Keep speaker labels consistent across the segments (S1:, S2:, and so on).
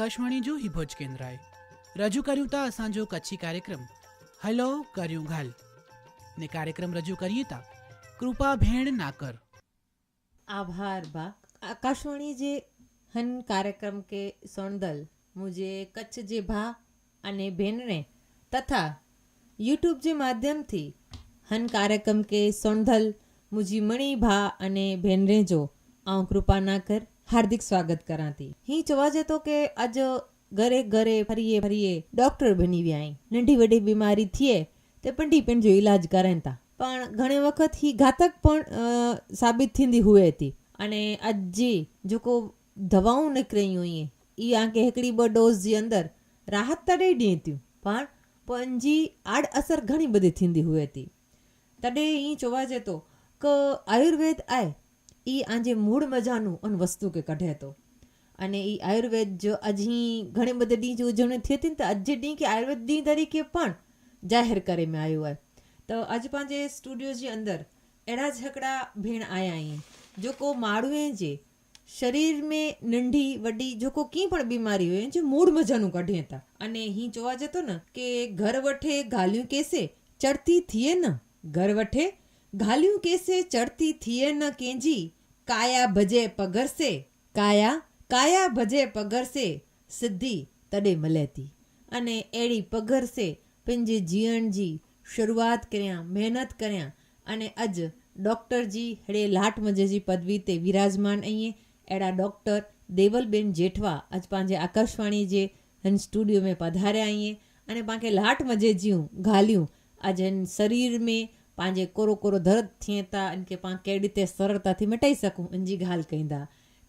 S1: આકાશવાણી જો હિભોજ કેન્દ્રાએ રજૂ કર્યું તા અસાંજો કચ્છી કાર્યક્રમ. હલો, કર્યું ઘાલ. ને કાર્યક્રમ રજૂ કરીએ તા કૃપા ભેણ નાકર.
S2: આભાર, બા. આકાશવાણી જે હન કાર્યક્રમ કે સોણદલ મુજે કચ્છ જે ભા અને બહેનને તથા યુટ્યુબ જે માધ્યમથી હન કાર્યક્રમ કે સોણધલ મુજી મણી ભા અને બહેનરે જો આઉં કૃપા ના કર હાર્દિક સ્વાગત કરાતી. હી જોવા જતો કે આજ ઘરે ઘરે ફરીએ ફરીએ ડોક્ટર બની વ્યાય. નંઢી વડી બીમારી થઈએ તે પણ ટીપેન જો ઈલાજ કરેતા પણ ઘણી વખત હી ઘાતક પણ સાબિત થીંદી હુએ હતી. અને અજી જોકો દવાઓ નીકળી હોય ઈ આંકે હિકડી બ ડોઝ જે અંદર રાહત તો ॾेई ॾींहं थियूं પણ પંજી આડ અસર ઘણી બધી થીંદી હુએ હતી. તॾहिं ઈ જોવા જતો કે આયુર્વેદ આય એ આજે મૂળ મજાનું અન વસ્તુ કે કઢે તો. અને એ આયુર્વેદ જો હજી ઘણી બધી ડી જો ઉજવણી થઈ હતી ને તો આજે ડી કે આયુર્વેદ ડી તરીકે પણ જાહેર કરે મેં આવ્યું હોય. તો અજ પાંજે સ્ટુડિયો જે અંદર अहिड़ा झगड़ा भेण आया आहिनि जेको माण्हूअ जे शरीर में नंढी वॾी जेको कीअं पण बीमारी हुयूं जे मूड मजानूं कढे था अने हीअं चवाजे थो न की घर वठे ॻाल्हियूं कैसे चढ़ती थिए न घर वठे ઘાલ્યું કેસે ચડતી થિયે ન કેંજી? કાયા ભજે પગરસે? કાયા કાયા ભજે પગરસે? સિદ્ધિ તડે મલેતી. અને એડી પગરસે પિંજે જીણજી શરૂઆત કર્યા, મહેનત કર્યા. અને અજ ડૉક્ટરજી હેડે લાટ મજેજી પદવી તે વિરાજમાન અહીએ એડા ડૉક્ટર દેવલબેન જેઠવા અજ પાંજે આકાશવાણી જે હન સ્ટુડિયો મેં પધાર્યા અહીએ અને પાંખે લાટ મજે જ્યું ઘાલ્યું અજ હન શરીર મેં पंहिंजे कोरो कोरो दर्द थिए था इन खे पाण कहिड़ी ते सरलता थी मिटाई सघूं इन जी ॻाल्हि कंदा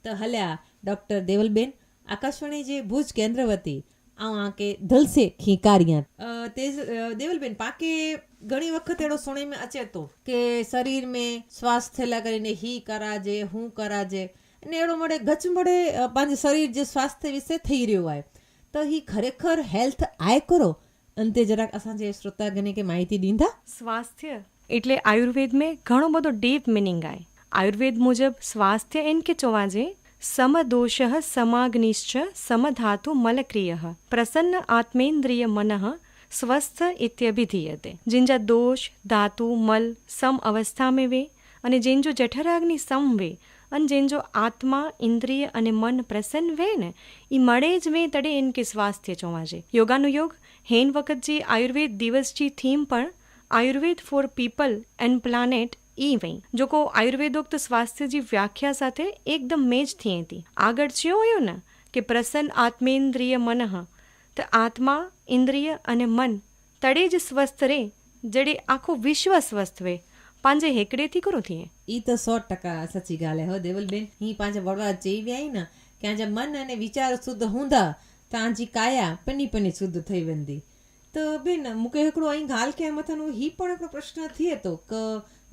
S2: त हलिया डॉक्टर देवलबेन आकाशवाणी जे भुज केंद्र वती ऐं तव्हांखे दिलि से खीकारियां तेज देवलबेन पाके घणी वक़्तु अहिड़ो सुणे में अचे थो की शरीर में स्वास्थ्य लाइ करे ही कराजे हू कराजे अने अहिड़ो मड़े घच मड़े पंहिंजे शरीर जे स्वास्थ्य विषय थी रहियो आहे त ही खरेखर हेल्थ आहे करो અંતે જરાક અસાંજે શ્રોતાગને खे माहिती ॾींदा
S3: स्वास्थ्य એટલે આયુર્વેદ મેં ઘણો બધો ડીપ મિનિંગ આય આયુર્વેદ મુજબ સ્વાસ્થ્ય એન કે ચોવાજે, સમદોષ સમાગ્નિશ્ચ સમધાતુ મલક્રિય, પ્રસન્ન આત્મેન્દ્રિય મનઃ સ્વસ્થ ઇત્યભિધીયતે. જિંજા દોષ, ધાતુ, મલ, સમ અવસ્થા મેં વે, અને જેનજો જઠરાગની સમ વે, અને જેનજો આત્મા, ઇન્દ્રિય અને મન પ્રસન્ન વે ને એ મળે જ વે તડે એન કે સ્વાસ્થ્ય ચોવાજે. યોગાનો યોગ હેન વખત જે આયુર્વેદ દિવસજી થીમ પણ Ayurveda for people and planet ઈ વઈ જો કો આયુર્વેદોક્ત સ્વાસ્થ્યજી વ્યાખ્યા સાથે એકદમ મેચ થઈ હતી આગળ છે હોયું ને કે પ્રસન્ન આત્મેન્દ્રિય મનઃ, તો આત્મા, ઇન્દ્રિય અને મન તળે જ સ્વસ્થ રે, જડે આખું વિશ્વ સ્વસ્થ વે. પાંજે હેકડેથી કરો થીએ
S2: ઈ તો સો ટકા સચી ગાલે હો દેવલબેન. હી પાંજે વળવા જેવી આવી ને ક્યાં જે મન અને વિચાર શુદ્ધ હુંધા તાંજી કાયા પની પની શુદ્ધ થઈ વંદી. તો બેન, મૂકે હિકડો અહીં ગાલ કે મથાનો હી પણ એકડો પ્રશ્ન થયે તો ક,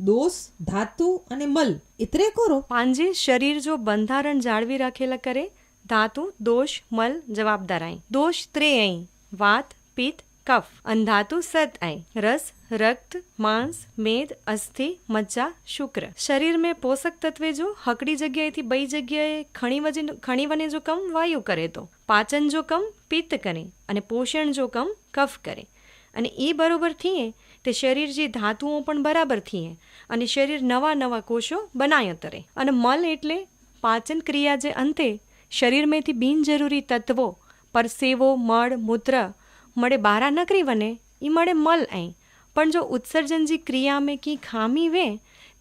S2: દોષ, ધાતુ અને મલ ઇતરે કરો
S3: પાંજે, શરીર જો બંધારણ જાળવી રાખેલા કરે, ધાતુ, દોષ, મલ જવાબદાર આઈ. દોષ ત્રે આઈ. વાત, પિત્ત કફ, અંધાતુ ધાતુ સત આઈ, રસ, રક્ત, માંસ, મેદ, અસ્થિ, મજ્જા, શુક્ર. શરીર में પોષક તત્વે જો હકડી જગ્યાએથી બઈ જગ્યાએ ખણી વજે ખણી વને જો કમ વાયુ કરે તો. પાચન જો કમ, પિત્ત કરે અને પોષણ જો કમ, કફ કરે. અને એ બરોબર થઈએ તે શરીર જે ધાતુઓ પણ બરાબર થઈએ અને શરીર નવા નવા કોષો બનાય તરે. અને મલ એટલે પાચન ક્રિયા જે અંતે શરીરમાંથી બિનજરૂરી તત્વો, પરસેવો, મળ, મૂત્ર મળે બારા નકરી વને એ મળે મલ અહીં પણ જો ઉત્સર્જનજી ક્રિયા में की ખામી વે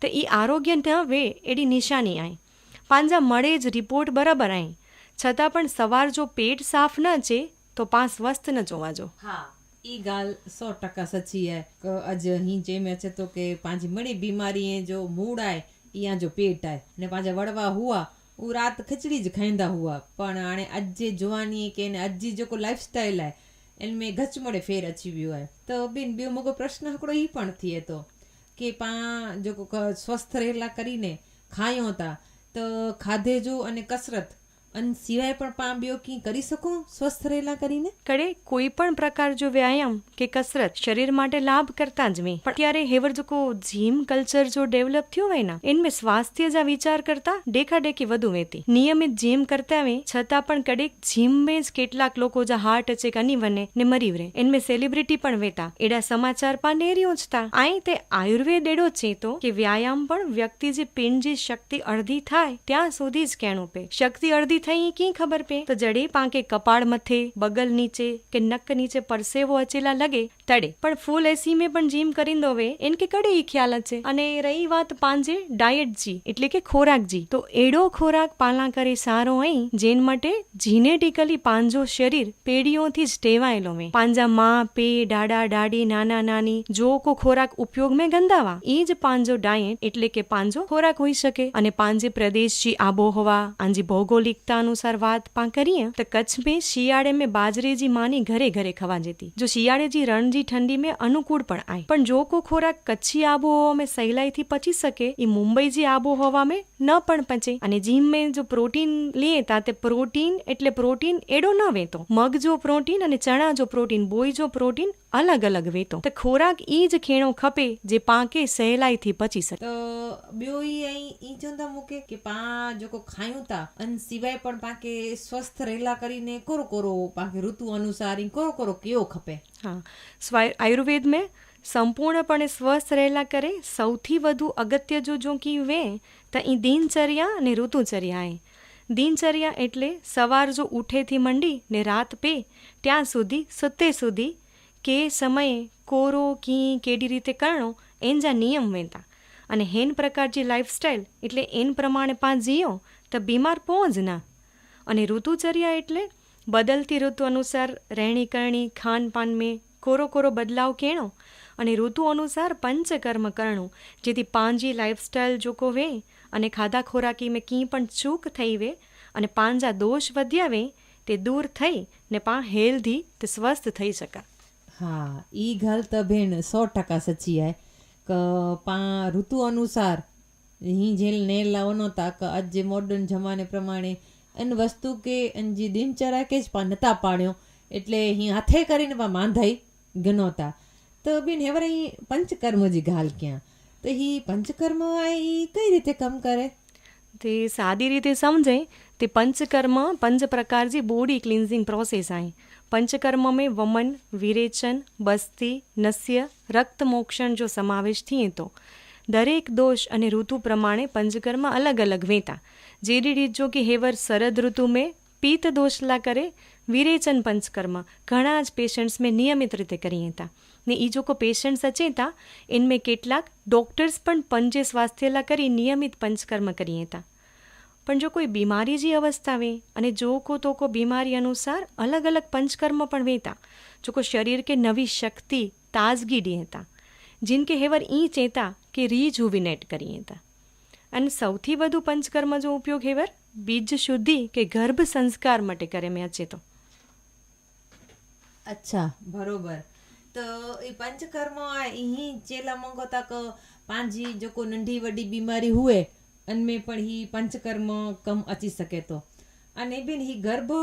S3: તો એ આરોગ્ય ન વે એડી નિશાની આય પાંજા મળે જ રિપોર્ટ બરાબર આય છતાં પણ સવાર જો પેટ સાફ ન છે તો પાંચ સ્વસ્થ ન જોવાજો
S2: હા ઈ ॻाल्हि સો ટકા સચી आहे કે अॼु ही जंहिंमें अचे थो की पंहिंजी मड़ी बीमारीअ जो मूड़ आहे या जो पेट आहे अने पंहिंजा वड़वा हुआ उहे राति खिचड़ी ज खाईंदा हुआ पण हाणे अॼु जे जवानीअ खे ने अॼु जी जेको लाइफ स्टाइल એમને ગચમોડે ફેર અચીવ્યું હોય તો બેન, બે મોગો પ્રશ્ન હકડો એ પણ થયે તો, કે પા, જો સ્વસ્થ રહેલા કરીને ખાયો હતા, તો ખાધે જો અને કસરત અને સિવાય પણ પામ્યો કી કરી શકો? સ્વસ્થ રહેલા કરીને?
S3: કડે કોઈ પણ પ્રકાર જો વ્યાયામ કે કસરત શરીર માટે લાભ કરતા જ મેં. પણ ત્યારે હેવર જો કો જીમ કલ્ચર જો ડેવલપ થયો હોય ના, એનમે સ્વાસ્થ્ય જા વિચાર કરતા દેખા વધુ વહેતી. નિયમિત જીમ કરતા વે છતાં પણ કડે જીમ મે જ કેટલાક લોકો જા હાર્ટ અટેક અની વને ને મરી રહે એનમે સેલિબ્રિટી પણ વેતા. એડા સમાચાર પણ નેરીઓ જતા આઈ તે આયુર્વેદ એડો છે તો કે વ્યાયામ પણ વ્યક્તિ જે પિંડ જે શક્તિ અડધી થાય, ત્યાં સુધી જ કેણું પે. શક્તિ અડધી થઈ ઈ કી ખબર પે? તો જડે પાંકે કપાળ મથે, બગલ નીચે કે નક નીચે પરસેવો અચેલા લગે, તડે. પણ ફૂલ એસી મેં પણ જીમ કરીને દોવે એન કે કડે ઈ ખ્યાલ છે અને રહી વાત પાંજે ડાયટ જી, એટલે કે ખોરાક જી. તો એડો ખોરાક પાલા કરે સારો અહીં, જેન માટે જીનેટિકલી પાંજો શરીર પેઢીઓથી જ ટેવાયેલો મેં. પાંજા માં, પે, ડાડા, ડાડી, નાના, નાની, જો કો ખોરાક ઉપયોગ મેં ગંદાવા. એ જ પાંજો ડાયટ, એટલે કે પાંજો ખોરાક હોઈ શકે. અને પાંજે પ્રદેશ જી આબોહવા, આંજી ભૌગોલિકતા અનુસાર વાત પા કરીએ તો કચ્છ में શિયાળે में બાજરી જી માની ઘરે ઘરે ખવા જતી જો શિયાળે જી રણજી ઠંડી में અનુકૂળ પણ આય પણ જો કો ખોરાક કચ્છી આબોહવા में સહેલાઈથી પચી શકે એ મુંબઈ જી આબોહવા में ન પણ પચે અને જીમ में જો પ્રોટીન લીએ તા તે પ્રોટીન એટલે પ્રોટીન એડો ન વેતો મગ જો પ્રોટીન અને ચણા જો પ્રોટીન બોય જો પ્રોટીન અલગ અલગ વેતો. તો ખોરાક એ જ ખીણો ખપે જે પાંકે સહેલાઈથી પચી શકે.
S2: તો બ્યો ઈ અહીં ઈ ચંદા મૂકે કે પા જોકો ખાયું તા અને સિવાય પણ પાંકે સ્વસ્થ રહેલા કરીને કોરો કોરો પાંકે ઋતુ અનુસાર કોરો કોરો કેવો ખપે.
S3: હા. સ્વાય આયુર્વેદ મેં સંપૂર્ણપણે સ્વસ્થ રહેલા કરે સૌથી વધુ અગત્ય જો જોકી વે તો એ દિનચર્યા અને ઋતુચર્યા એ. દિનચર્યા એટલે સવાર જો ઉઠેથી મંડી ને રાત પે ત્યાં સુધી સત્તે સુધી કે સમયે કોરો, કી, કેડી રીતે કરણો, એન જા નિયમ વેતા. અને હેન પ્રકારજી લાઈફસ્ટાઈલ, એટલે એન પ્રમાણે પાંચ જીઓ તો બીમાર પહોંચ ના. અને ઋતુચર્યા એટલે બદલતી ઋતુ અનુસાર રહેણી કરણી ખાનપાન મેં કોરો કોરો બદલાવ કેણો અને ઋતુ અનુસાર પંચકર્મ કરણું, જેથી પાંજી લાઈફસ્ટાઈલ જોકો વે અને ખાધા ખોરાકી મેં કી પણ ચૂક થઈ વે અને પાંજા દોષ વધ્યા વે, તે દૂર થઈ ને પા હેલ્ધી તે સ્વસ્થ થઈ શકા.
S2: હા એ ઘાલ તો બેન સો ટકા સચી આય કે, પા, ઋતુ અનુસાર હી જેલ ને લાવવાનો તા કે આજ જે મોડર્ન જમાને પ્રમાણે અને વસ્તુ કે અને જે દિનચર્યા કે જ પા નતા પાડ્યો, એટલે હી હાથે કરીને પા માંધાઈ ગનોતા. તો બેન હેવરે પંચકર્મ જી ઘાલ ક્યાં? તો એ પંચકર્મ એ કઈ રીતે કામ કરે?
S3: તે સાદી રીતે સમજાય, તે પંચકર્મ પંચ પ્રકાર જે બોડી ક્લિન્ઝિંગ પ્રોસેસ આય. पंचकर्म में वमन विरेचन बस्ती नस्य रक्त मोक्षण जो समावेश थिए थो દરેક દોષ અને ઋતુ પ્રમાણે પંચકર્મ અલગ અલગ વેતા જેડી રીત જો કે હેવર શરદ ઋતુ में પિત્ત દોષ લા કરે વિરેચન પંચકર્મ ઘણા જ પેશન્ટ્સ મેં નિયમિત રીતે કરીએ હતા ને એ જો કો પેશન્ટ્સ અચે હતા ઇનમેં કેટલાક ડોક્ટર્સ પણ પંચે સ્વાસ્થ્યલા કરી નિયમિત પંચકર્મ કરીએ હતા પણ જો કોઈ બીમારી જી અવસ્થા વે અને જો કો તો કો બીમારી અનુસાર અલગ અલગ પંચકર્મ પણ વેતા. જો કો શરીર કે નવી શક્તિ તાજગી ડીહેતા જિનકે હેવર ઈ ચેતા કે રીજુવિનેટ કરીએતા અને સૌથી વધુ પંચકર્મ જો ઉપયોગ હેવર બીજ શુદ્ધિ કે ગર્ભ સંસ્કાર માટે કરે મેં
S2: ચેતો અચ્છા. બરોબર. તો એ પંચકર્મ અહીં ચેલા મંગો તક પાંજી જો કો નંઢી વડી બીમારી હુએ અન્મે પણ ही પંચકર્મ કમ અચી શકે તો. અને બેન હી ગર્ભ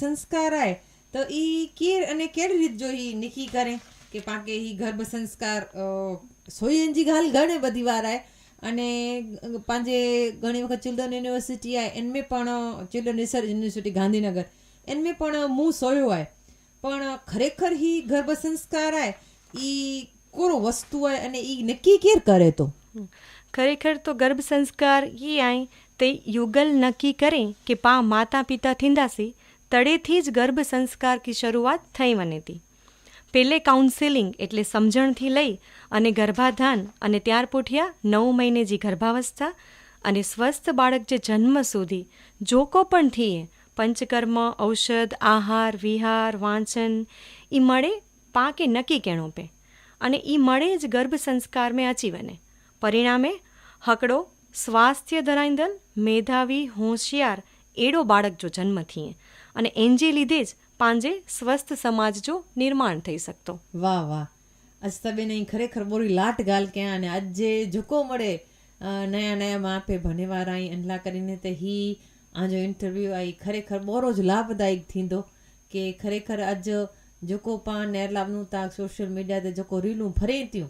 S2: સંસ્કારાય તો ઈ કેર અને કેડી રીત જો હી નિકી કરે? કે પાકે હી ગર્ભ સંસ્કાર સોયંજી ગાલ ઘણે બધી વાર આય, અને પાંજે ઘણી વખત ચિલ્ડ્રન યુનિવર્સિટી આય, એનમે પણ ચિલ્ડ્રન રિસર્ચ યુનિવર્સિટી ગાંધીનગર, એનમે પણ હું સોયો આય. પણ ખરેખર હી ગર્ભ સંસ્કાર આય, ઈ કોરો વસ્તુ આય અને ઈ નક્કી કેર કરે તો?
S3: ખરેખર તો ગર્ભ સંસ્કાર એ આય તે યુગલ નક્કી કરે કે પા માતા પિતા થીંદાસી તળેથી જ ગર્ભ સંસ્કાર કી શરૂઆત થઈ વનેતી પેલે કાઉન્સેલિંગ એટલે સમજણથી લઈ અને ગર્ભાધાન અને ત્યાર પૂઠ્યા નવ મહિને જે ગર્ભાવસ્થા અને સ્વસ્થ બાળક જે જન્મ સુધી જોકો પણ થઈએ પંચકર્મ, ઔષધ, આહાર, વિહાર, વાંચન એ મળે પાકે નક્કી કેણો પે. અને એ મળે જ ગર્ભ સંસ્કાર મેં અચી વને. પરિણામે હકડો સ્વાસ્થ્ય ધરાઈંદલ મેધાવી હોશિયાર એડો બાળક જો જન્મ થઈએ અને એનજે લીધે જ પાંજે સ્વસ્થ સમાજ જો નિર્માણ થઈ શકતો
S2: વાહ વાહ આજ તમે નહીં ખરેખર બોરી લાટ ગાલ ક્યાં અને આજ જે ઝુકો મળે અ, નયા નયા માપે ભણેવારા અહીં અંડલા કરીને તે હી आजो इंटरव्यू आई खरेखर बोरो ज लाभदायक थींदो के खरेखर अॼु जेको पाण नेरलावनू था सोशल मीडिया ते जेको रीलूं भरे थियूं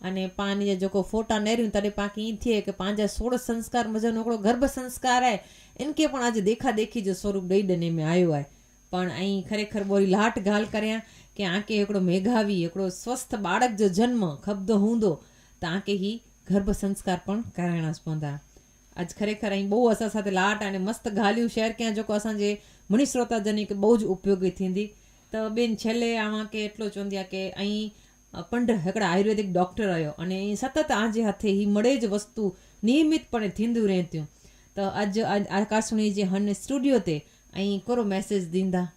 S2: અને પાણી जेको फोटा नेरियूं तॾहिं पाण ईअं थिए की पंहिंजा सोड़ संस्कार मज़ो हिकिड़ो गर्भ संस्कार आहे इनखे पण अॼु देखा देखी जो स्वरूप ॾेई ॾने में आयो आहे પણ અહીં ખરેખર બોરી લાટ ગાલ કર્યા કે આંકે હિકડો મેઘાવી હિકડો સ્વસ્થ બાળક જો જન્મ, ખબદો હૂંદો. તો આંકે હી ગર્ભ સંસ્કાર પણ કરાइणा પवंदा આજ ખરેખર અહીં બહુ અસાં સાથે લાટ અને મસ્ત ગાલ્યું શેર કયા જેકો અસાंजे મણી શ્રોતાજન खे બહુ જ ઉપયોગી थींदी त ॿियनि છેલ્લે આમાં કે એટલો चवंदी आहे કે અહીં પણ એકડા આયુર્વેદિક ડૉક્ટર આવ્યો અને એ સતત આજે હાથે એ મળે જ વસ્તુ નિયમિતપણે થીંદું રહેતું તો આજ આકાશવાણી જે હન સ્ટુડિયો તે, અહીં કરો મેસેજ
S3: દીંદા.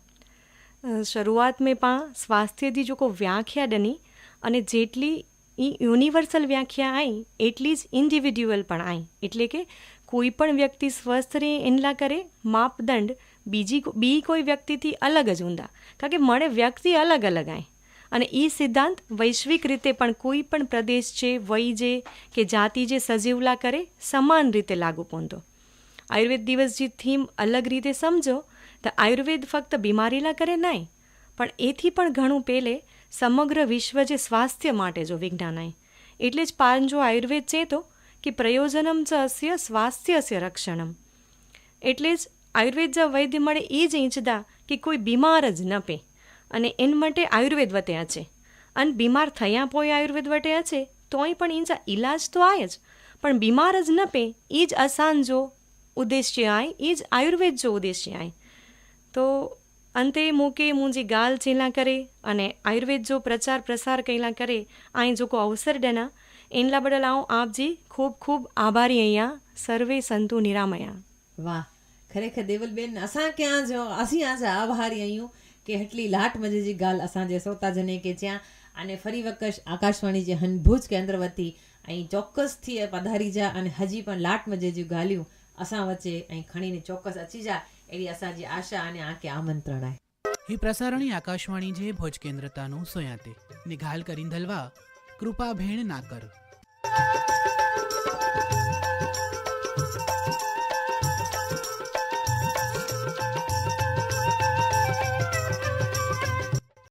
S3: શરૂઆત મેં પણ સ્વાસ્થ્य જી જોકો વ્યાખ્યા ડની અને જેટલી એ યુનિવર્સલ વ્યાખ્યા આવી એટલી જ ઇન્ડિવિડ્યુઅલ પણ આવી એટલે કે કોઈ પણ વ્યક્તિ સ્વસ્થ રહે એનલા કરે, માપદંડ બીજી બી કોઈ વ્યક્તિથી અલગ જ ઊંડા કારણ કે મળે વ્યક્તિ અલગ અલગ આવી અને એ સિદ્ધાંત વૈશ્વિક રીતે પણ કોઈ પણ પ્રદેશ છે, વય જે કે જાતિ જે સજીવલા કરે, સમાન રીતે લાગુ પહોંચો આયુર્વેદ દિવસ જે થીમ અલગ રીતે સમજો, તો આયુર્વેદ ફક્ત બીમારીલા કરે નહીં, પણ એથી પણ ઘણું પહેલે સમગ્ર વિશ્વ જે સ્વાસ્થ્ય માટે જો વિજ્ઞાન એટલે જ પાંજો આયુર્વેદ ચેતો કે પ્રયોજનમ ચ અસ્ય સ્વાસ્થ્યસ્ય રક્ષણમ. એટલે જ આયુર્વેદ જ વૈદ્ય મળે એ જ ઈચ્છતા કે કોઈ બીમાર જ ન પે. અને એન માટે આયુર્વેદ વટ્યા છે. અને બીમાર થયા પોઈ આયુર્વેદ વટ્યા છે, તોય પણ ઈંચા ઈલાજ તો આય જ. પણ બીમાર જ ન પે એ જ અસાન જો ઉદ્દેશ્ય આય એ જ આયુર્વેદ જો ઉદ્દેશ્ય આય. તો અંતે મૂકે મુંજી ગાલ ચીલા કરે અને આયુર્વેદ જો પ્રચાર પ્રસાર કઈલા કરે, આય જોકો અવસર ડેના. એનલા બદલ આવું આપજી ખૂબ ખૂબ આભારી અહીંયા, સર્વે સંતુ નિરામયા.
S2: વાહ, ખરેખર દેવલબેન, અસાં ક્યાં જો, અસી આજે આભારી અહીંયા કે એટલી લાટ મજેજી ગાલ અસાંજે સોતાજને કે જ્યાં અને ફરી વખત આકાશવાણી જે હનભુજ કેન્દ્ર વતી અહીં ચોક્કસથી પધારી જા અને હજી પણ લાટ મજેજી ગાલ્યું. અસાં વચ્ચે અહીં ખણીને ચોક્કસ અચી જા એવી અસાંજી આશા અને આંકે આમંત્રણ આય
S1: હી પ્રસારણી આકાશવાણી જે ભોજ કેન્દ્રતાનું સોયાતે. નિઘાલ કરીન ધલવા કૃપા ભેણ ના કર.